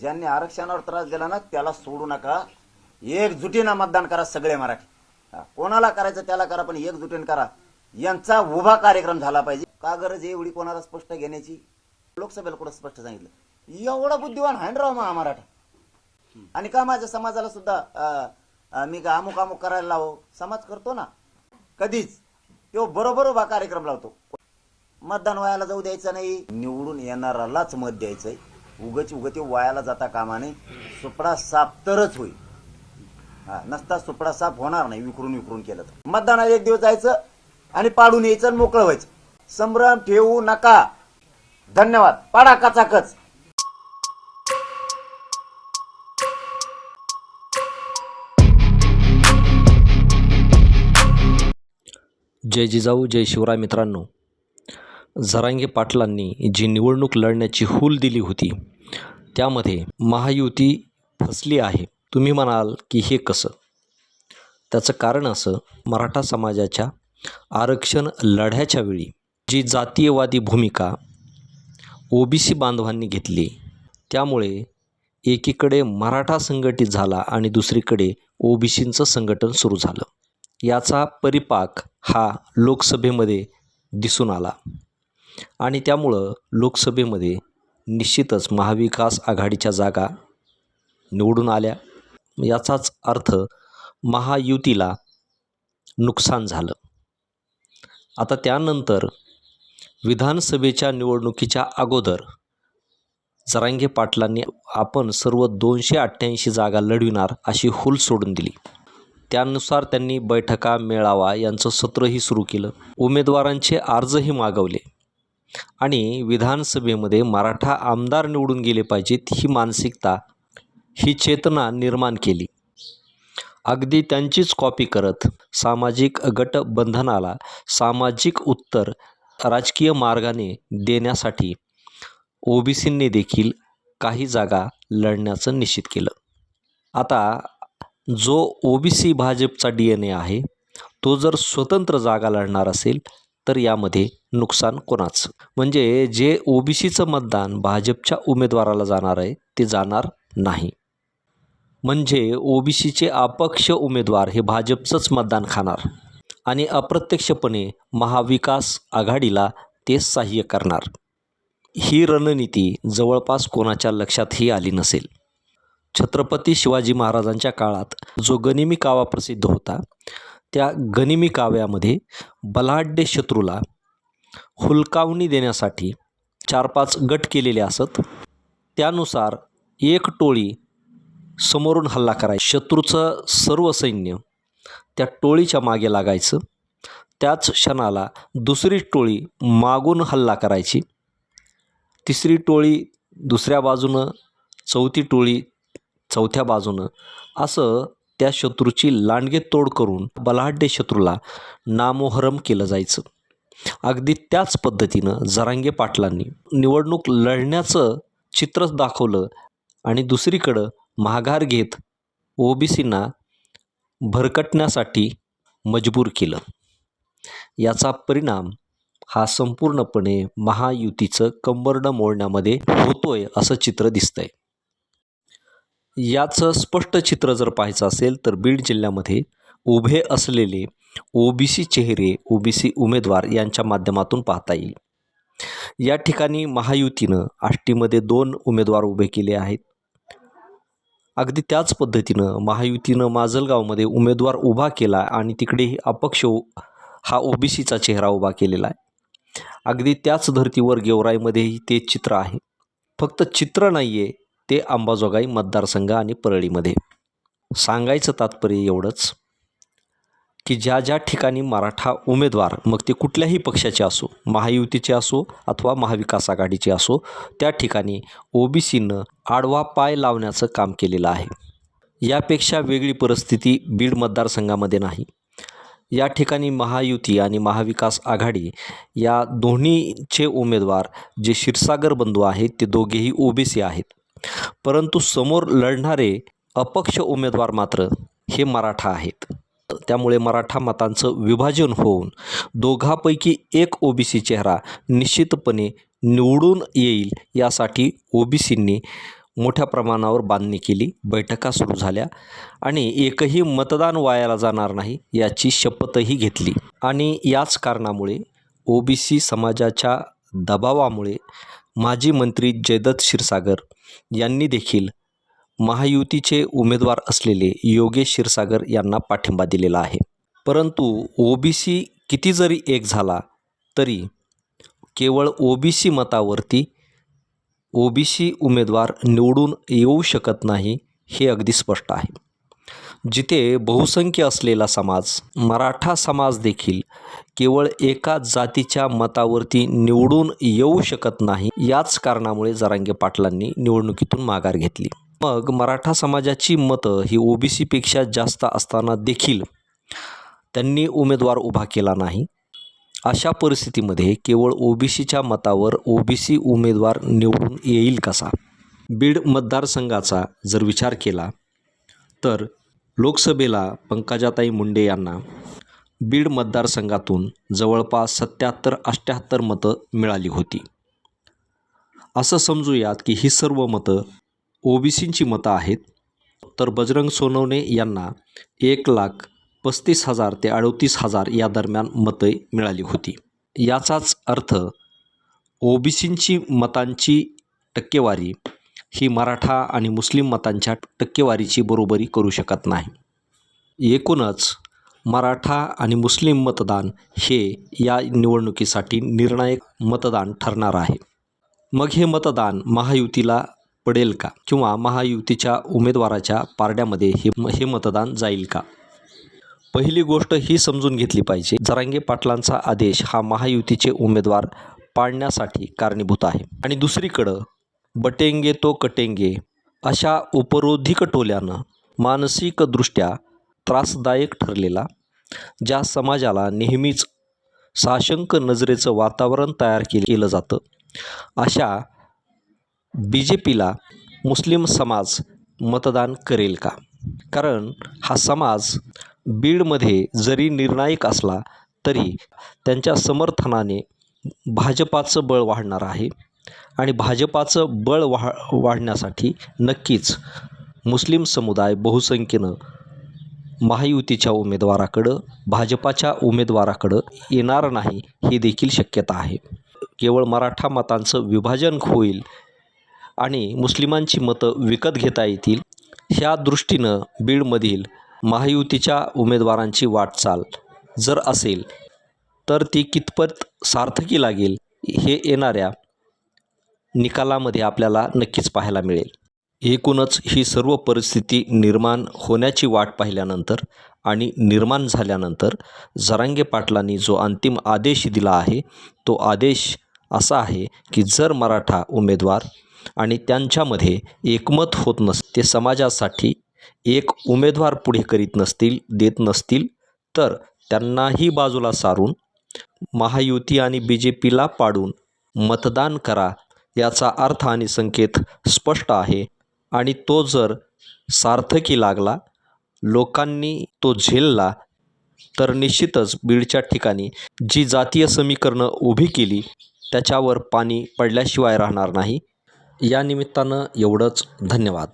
ज्यांनी आरक्षणावर त्रास दिला ना त्याला सोडू नका. एकजुटीनं मतदान करा सगळे मराठी. कोणाला करायचं त्याला करा पण एकजुटीनं करा. यांचा उभा कार्यक्रम झाला पाहिजे. का गरज एवढी कोणाला स्पष्ट घेण्याची? लोकसभेला कुठं स्पष्ट सांगितलं? एवढा बुद्धिवान हांडराव महा मराठा आणि का माझ्या समाजाला सुद्धा अं, मी का अमुक अमुक करायला लावो? समाज करतो ना. कधीच. तो बरोबर उभा कार्यक्रम लावतो. मतदान व्हायला जाऊ द्यायचं नाही. निवडून येणारालाच मत द्यायचंय. उगच उगती वायाला जाता कामाने सुपडा साफ तरच होईल. हा नसता सुपडा साफ होणार नाही विकरून विकरून केलं तर. मतदानाला एक दिवस जायचं आणि पाडून यायचं आणि मोकळं व्हायचं. संभ्रम ठेवू नका. धन्यवाद. पाडा कचाकच. जय जिजाऊ जय शिवराय मित्रांनो. झरांगे पाटलांनी जी निवडणूक लढण्याची हूल दिली होती त्यामध्ये महायुती फसली आहे. तुम्ही म्हणाल की हे कसं? त्याचं कारण असं मराठा समाजाच्या आरक्षण लढ्याच्या वेळी जी जातीयवादी भूमिका ओबीसी बांधवांनी घेतली त्यामुळे एकीकडे मराठा संघटित झाला आणि दुसरीकडे ओबीसींचं संघटन सुरू झालं. याचा परिपाक हा लोकसभेमध्ये दिसून आला. आणि त्यामुळं लोकसभेमध्ये निश्चितच महाविकास आघाडीच्या जागा निवडून आल्या. याचाच अर्थ महायुतीला नुकसान झालं. आता त्यानंतर विधानसभेच्या निवडणुकीच्या अगोदर जरांगे पाटलांनी आपण सर्व दोनशे अठ्ठ्याऐंशी जागा लढविणार अशी हुल सोडून दिली. त्यानुसार त्यांनी बैठका मेळावा यांचं सत्रही सुरू केलं. उमेदवारांचे अर्जही मागवले. आणि विधानसभेमध्ये मराठा आमदार निवडून गेले पाहिजेत ही मानसिकता ही चेतना निर्माण केली. अगदी त्यांचीच कॉपी करत सामाजिक गटबंधनाला सामाजिक उत्तर राजकीय मार्गाने देण्यासाठी ओबीसींनी देखील काही जागा लढण्याचं निश्चित केलं. आता जो ओबीसी भाजपचा डी एन ए आहे तो जर स्वतंत्र जागा लढणार असेल तर यामध्ये नुकसान कोणाच? म्हणजे जे ओबीसीचं मतदान भाजपच्या उमेदवाराला जाणार आहे ते जाणार नाही. म्हणजे ओबीसीचे अपक्ष उमेदवार हे भाजपचंच मतदान खाणार आणि अप्रत्यक्षपणे महाविकास आघाडीला ते सहाय्य करणार. ही रणनीती जवळपास कोणाच्या लक्षातही आली नसेल. छत्रपती शिवाजी महाराजांच्या काळात जो गनिमी कावा प्रसिद्ध होता त्या गनिमी काव्यामध्ये बलाढ्य शत्रूला हुलकावणी देण्यासाठी चार पाच गट केलेले असत. त्यानुसार एक टोळी समोरून हल्ला करायची. शत्रूचं सर्व सैन्य त्या टोळीच्या मागे लागायचं. त्याच क्षणाला दुसरी टोळी मागून हल्ला करायची. तिसरी टोळी दुसऱ्या बाजूनं चौथी टोळी चौथ्या बाजूनं असं त्या शत्रूची लांडगे तोड करून बलाढ्य शत्रूला नामोहरम केलं जायचं. अगदी त्याच पद्धतीनं जरांगे पाटलांनी निवडणूक लढण्याचं चित्रच दाखवलं आणि दुसरीकडं माघार घेत ओबीसींना भरकटण्यासाठी मजबूर केलं. याचा परिणाम हा संपूर्णपणे महायुतीचं कंबरडं मोडण्यामध्ये होतोय असं चित्र दिसतंय. याचं स्पष्ट चित्र जर पाहायचं असेल तर बीड जिल्ह्यामध्ये उभे असलेले ओबीसी चेहरे ओबीसी उमेदवार यांच्या माध्यमातून पाहता येईल. या ठिकाणी महायुतीनं आष्टीमध्ये दोन उमेदवार उभे केले आहेत. अगदी त्याच पद्धतीनं महायुतीनं माजलगावमध्ये उमेदवार उभा केला आणि तिकडेही अपक्ष उ- हा ओबीसीचा चेहरा उभा केलेला आहे. अगदी त्याच धर्तीवर गेवराईमध्येही ते चित्र आहे. फक्त चित्र नाही आहे ते अंबाजोगाई मतदारसंघ आणि परळीमध्ये. सांगायचं तात्पर्य एवढंच की ज्या ज्या ठिकाणी मराठा उमेदवार मग ते कुठल्याही पक्षाचे असो महायुतीचे असो अथवा महाविकास आघाडीचे असो त्या ठिकाणी ओबीसीनं आडवा पाय लावण्याचं काम केलेलं आहे. यापेक्षा वेगळी परिस्थिती बीड मतदारसंघामध्ये नाही. या ठिकाणी महायुती आणि महाविकास आघाडी या दोन्हीचे उमेदवार जे क्षीरसागर बंधू आहेत ते दोघेही ओबीसी आहेत. परंतु समोर लढणारे अपक्ष उमेदवार मात्र हे मराठा आहेत. त्यामुळे मराठा मतांचं विभाजन होऊन दोघापैकी एक ओबीसी चेहरा निश्चितपणे निवडून येईल यासाठी ओबीसींनी मोठ्या प्रमाणावर बांधणी केली. बैठका सुरू झाल्या आणि एकही मतदान वायाला जाणार नाही याची शपथही घेतली. आणि याच कारणामुळे ओबीसी समाजाच्या दबावामुळे माजी मंत्री जयदत्त क्षीरसागर यांनी देखील महायुतीचे उमेदवार असलेले योगेश क्षीरसागर यांना पाठिंबा दिलेला आहे. परंतु ओबीसी किती जरी एक झाला तरी केवळ ओबीसी मतावरती ओबीसी उमेदवार निवडून येऊ शकत नाही हे अगदी स्पष्ट आहे. जिथे बहुसंख्य असलेला समाज मराठा समाज देखील केवळ एका जातीच्या मतावरती निवडून येऊ शकत नाही याच कारणामुळे जरांगे पाटलांनी निवडणुकीतून माघार घेतली. मग मराठा समाजाची मतं ही ओबीसीपेक्षा जास्त असताना देखील त्यांनी उमेदवार उभा केला नाही? अशा परिस्थितीमध्ये केवळ ओबीसीच्या मतावर ओबीसी उमेदवार निवडून येईल कसा? बीड मतदारसंघाचा जर विचार केला तर लोकसभेला पंकजाताई मुंडे यांना बीड मतदारसंघातून जवळपास सत्याहत्तर अष्ट्याहत्तर मतं मिळाली होती. असं समजूयात की ही सर्व मतं ओबीसींची मतं आहेत. तर बजरंग सोनवणे यांना एक लाख पस्तीस हजार ते अडतीस हजार या दरम्यान मतं मिळाली होती. याचाच अर्थ ओबीसींची मतांची टक्केवारी ही मराठा आणि मुस्लिम मतांच्या टक्केवारीची बरोबरी करू शकत नाही. एकूणच मराठा आणि मुस्लिम मतदान हे या निवडणुकीसाठी निर्णायक मतदान ठरणार आहे. मग हे मतदान महायुतीला पडेल का किंवा महायुतीच्या उमेदवाराच्या पारड्यामध्ये हे हे मतदान जाईल का? पहिली गोष्ट ही समजून घेतली पाहिजे. जरांगे पाटलांचा आदेश हा महायुतीचे उमेदवार पाडण्यासाठी कारणीभूत आहे. आणि दुसरीकडं बटेंगे तो कटेंगे अशा उपरोधिक टोल्यानं मानसिकदृष्ट्या त्रासदायक ठरलेला ज्या समाजाला नेहमीच साशंक नजरेचं वातावरण तयार केलं जातं अशा बी जे पीला मुस्लिम समाज मतदान करेल का? कारण हा समाज बीडमध्ये जरी निर्णायक असला तरी त्यांच्या समर्थनाने भाजपाचं बळ वाढणार आहे. आणि भाजपाचं बळ वा वाढण्यासाठी नक्कीच मुस्लिम समुदाय बहुसंख्येनं महायुतीच्या उमेदवाराकडं भाजपाच्या उमेदवाराकडं येणार नाही ही देखील शक्यता आहे. केवळ मराठा मतांचं विभाजन होईल आणि मुस्लिमांची मतं विकत घेता येतील ह्या दृष्टीनं बीडमधील महायुतीच्या उमेदवारांची वाटचाल जर असेल तर ती कितपत सार्थकी लागेल हे येणाऱ्या निकालामध्ये आपल्याला नक्कीच पाहायला मिळेल. एकूणच ही सर्व परिस्थिती निर्माण होण्याची वाट पाहिल्यानंतर आणि निर्माण झाल्यानंतर जरांगे पाटलांनी जो अंतिम आदेश दिला आहे तो आदेश असा आहे की जर मराठा उमेदवार आणि त्यांच्यामध्ये एकमत होत नस ते समाजासाठी एक उमेदवार पुढे करीत नसतील देत नसतील तर त्यांनाही बाजूला सारून महायुती आणि बी जे पीला पाडून मतदान करा याचा अर्थ आणि संकेत स्पष्ट आहे. आणि तो जर सार्थकी लागला लोकांनी तो झेलला तर निश्चितच बीडच्या ठिकाणी जी जातीय समीकरणं उभी केली त्याच्यावर पाणी पडल्याशिवाय राहणार नाही. या निमित्तानं एवढंच. धन्यवाद.